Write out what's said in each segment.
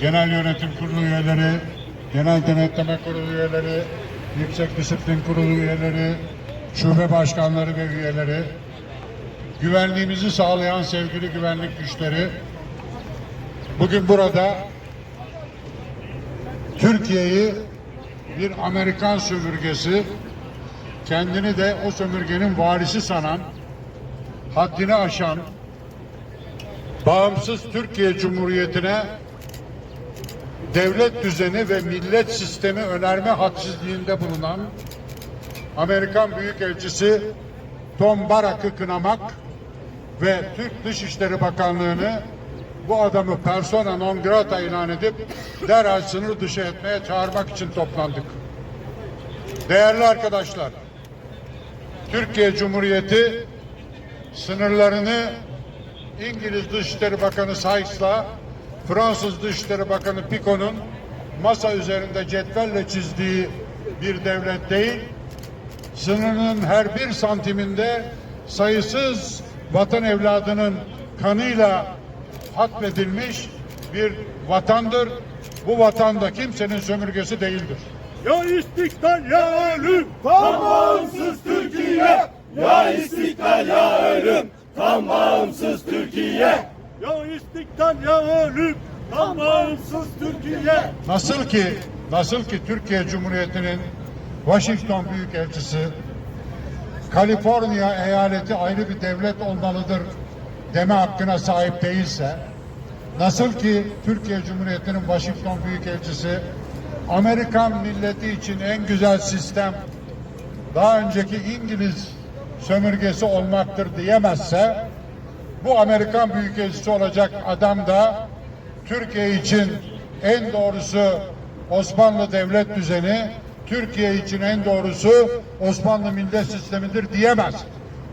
Genel Yönetim Kurulu üyeleri, Genel Denetleme Kurulu üyeleri, Yüksek Disiplin Kurulu üyeleri, şube başkanları ve üyeleri, güvenliğimizi sağlayan sevgili güvenlik güçleri, bugün burada Türkiye'yi bir Amerikan sömürgesi, kendini de o sömürgenin varisi sanan, haddini aşan, bağımsız Türkiye Cumhuriyeti'ne devlet düzeni ve millet sistemi önerme hadsizliğinde bulunan Amerikan Büyükelçisi Tom Barak'ı kınamak ve Türk Dışişleri Bakanlığı'nı bu adamı persona non grata ilan edip derhal sınır dışı etmeye çağırmak için toplandık. Değerli arkadaşlar, Türkiye Cumhuriyeti sınırlarını İngiliz Dışişleri Bakanı Sykes'la Fransız Dışişleri Bakanı Picon'un masa üzerinde cetvelle çizdiği bir devlet değil, sınırının her bir santiminde sayısız vatan evladının kanıyla hatmedilmiş bir vatandır. Bu vatanda kimsenin sömürgesi değildir. Ya istiklal ya ölüm. Bağımsız Türkiye. Ya istiklal ya ölüm. Tam bağımsız Türkiye. Ya istiklal ya ölüm. Tam bağımsız Türkiye. Nasıl ki nasıl ki Türkiye Cumhuriyeti'nin Washington Büyükelçisi Kaliforniya eyaleti ayrı bir devlet olmalıdır deme hakkına sahip değilse nasıl ki Türkiye Cumhuriyeti'nin Washington Büyükelçisi Amerikan milleti için en güzel sistem daha önceki İngiliz sömürgesi olmaktır diyemezse bu Amerikan Büyükelçisi olacak adam da Türkiye için en doğrusu Osmanlı devlet düzeni, Türkiye için en doğrusu Osmanlı millet sistemidir diyemez.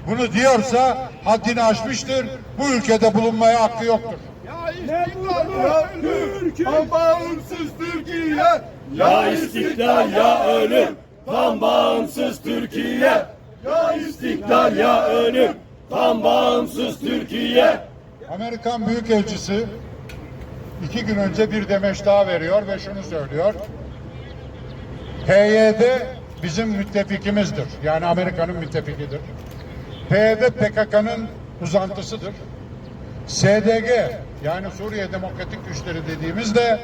Bunu diyorsa haddini aşmıştır. Bu ülkede bulunmaya hakkı yoktur. Ne bu ya Türkiye. Bağımsız Türkiye. Ya istiklal ya ölüm. Tam bağımsız Türkiye. Ya istiklal ya ölüm. Tam bağımsız Türkiye. Amerikan Büyükelçisi iki gün önce bir demeç daha veriyor ve şunu söylüyor. PYD bizim müttefikimizdir. Yani Amerika'nın müttefikidir. PYD PKK'nın uzantısıdır. SDG yani Suriye Demokratik Güçleri dediğimiz de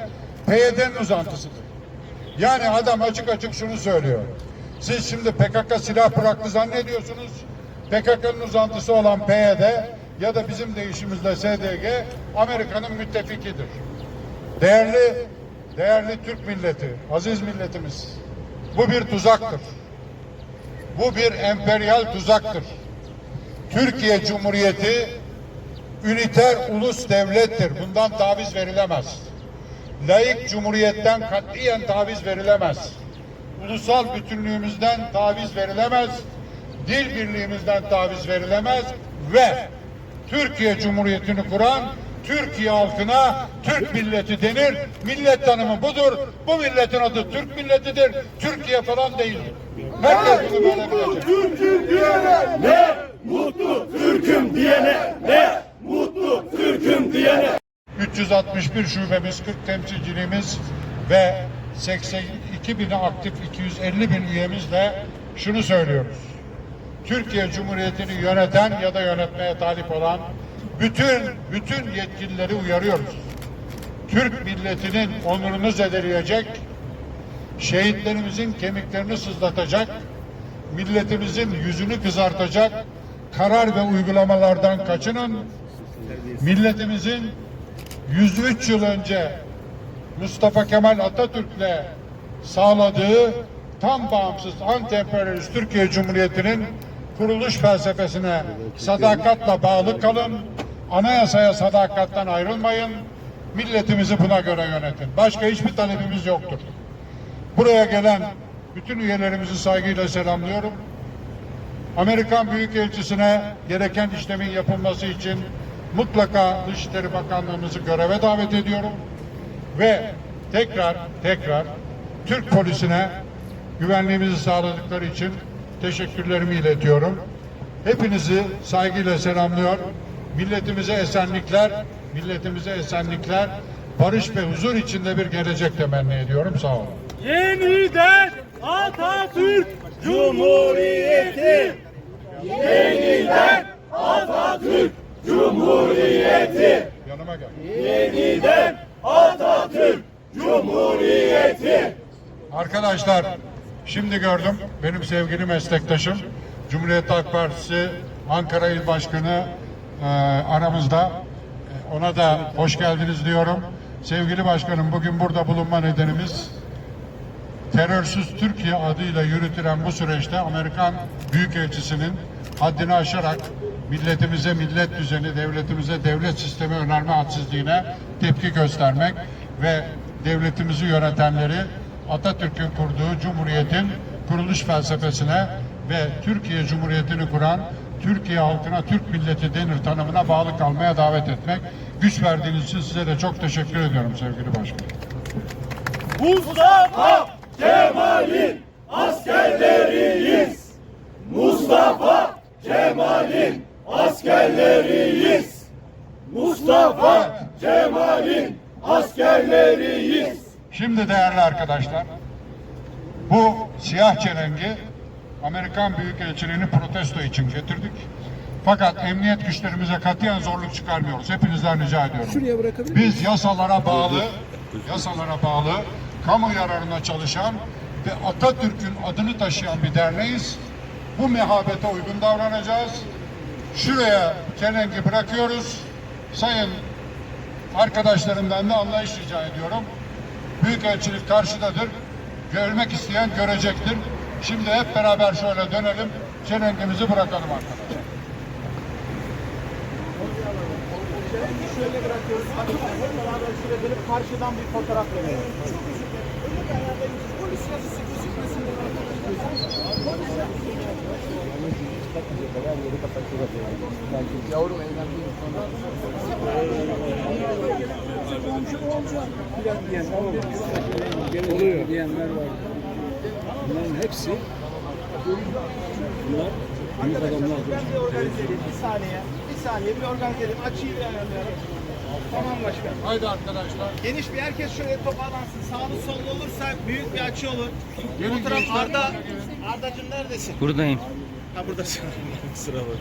PYD'nin uzantısıdır. Yani adam açık açık şunu söylüyor. Siz şimdi PKK silah bıraktı zannediyorsunuz. PKK'nın uzantısı olan PYD ya da bizim deyişimizle SDG Amerika'nın müttefikidir. Değerli değerli Türk milleti, aziz milletimiz. Bu bir tuzaktır. Bu bir emperyal tuzaktır. Türkiye Cumhuriyeti üniter ulus devlettir. Bundan taviz verilemez. Laik cumhuriyetten katiyen taviz verilemez ulusal bütünlüğümüzden taviz verilemez, dil birliğimizden taviz verilemez ve Türkiye Cumhuriyeti'ni kuran Türkiye halkına Türk milleti denir. Millet tanımı budur. Bu milletin adı Türk milletidir. Türkiye falan değildir. Herkes bunu böyle bilecek. Türk'üm diyene ne mutlu Türk'üm diyene ne mutlu Türk'üm diyene. 361 şubemiz, 40 temsilciliğimiz ve 80 2000'i aktif 250 bin üyemizle şunu söylüyoruz. Türkiye Cumhuriyeti'ni yöneten ya da yönetmeye talip olan bütün bütün yetkilileri uyarıyoruz. Türk milletinin onurunu zedeleyecek, şehitlerimizin kemiklerini sızlatacak, milletimizin yüzünü kızartacak karar ve uygulamalardan kaçının. Milletimizin 103 yıl önce Mustafa Kemal Atatürk'le sağladığı tam bağımsız anti-emperyalist Türkiye Cumhuriyeti'nin kuruluş felsefesine sadakatle bağlı kalın, anayasaya sadakatten ayrılmayın, milletimizi buna göre yönetin. Başka hiçbir talebimiz yoktur. Buraya gelen bütün üyelerimizi saygıyla selamlıyorum. Amerikan Büyükelçisi'ne gereken işlemin yapılması için mutlaka Dışişleri Bakanlığımızı göreve davet ediyorum. Ve tekrar tekrar Türk polisine güvenliğimizi sağladıkları için teşekkürlerimi iletiyorum. Hepinizi saygıyla selamlıyor. Milletimize esenlikler, milletimize esenlikler. barış ve huzur içinde bir gelecek temenni ediyorum. Sağ olun. Yeniden Atatürk Cumhuriyeti Yeniden Atatürk Cumhuriyeti Yanıma gel. Yeniden Atatürk Cumhuriyeti Arkadaşlar şimdi gördüm benim sevgili meslektaşım Cumhuriyet Halk Partisi Ankara İl Başkanı e, aramızda. E, Ona da hoş geldiniz diyorum. Sevgili başkanım bugün burada bulunma nedenimiz terörsüz Türkiye adıyla yürütülen bu süreçte Amerikan Büyükelçisi'nin haddini aşarak milletimize millet düzeni, devletimize devlet sistemi önerme hadsizliğine tepki göstermek ve devletimizi yönetenleri Atatürk'ün kurduğu Cumhuriyet'in kuruluş felsefesine ve Türkiye Cumhuriyeti'ni kuran Türkiye halkına Türk milleti denir tanımına bağlı kalmaya davet etmek. Güç verdiğiniz için size de çok teşekkür ediyorum sevgili başkanım. Mustafa Kemal'in askerleriyiz. Mustafa Kemal'in askerleriyiz. Mustafa Kemal'in askerleriyiz. Şimdi değerli arkadaşlar, bu siyah çelengi Amerikan Büyükelçiliğini protesto için getirdik. Fakat emniyet güçlerimize katiyen zorluk çıkarmıyoruz. Hepinizden rica ediyorum. Biz yasalara bağlı, yasalara bağlı, kamu yararına çalışan ve Atatürk'ün adını taşıyan bir derneğiz. Bu mehabete uygun davranacağız. Şuraya çelengi bırakıyoruz. Sayın arkadaşlarımdan da anlayış rica ediyorum. Büyükelçilik karşıdadır. Görmek isteyen görecektir. Şimdi hep beraber şöyle dönelim. Çelengimizi bırakalım arkadaşlar. Şöyle bırakıyoruz. Hep beraber dönüp karşıdan bir fotoğraf verelim. Çok dilerim. Öyle bir. Polis yazısı gözükmesin. Polis yazısı. Yavrum evlendiğim sonra. Oluyor diyenler var. Bunların hepsi bunlar büyük adamlar. Ben bir organize edeyim. Bir saniye. Bir saniye bir organize edeyim. Açıyı bir ayarlayalım. Tamam başkanım. Haydi arkadaşlar. Geniş bir herkes şöyle toparlansın. Sağlı sollu olursa büyük bir açı olur. Gelin Fotoğraf gençler. Arda. Ardacığım neredesin? Buradayım. Ha buradasın. Sıra var.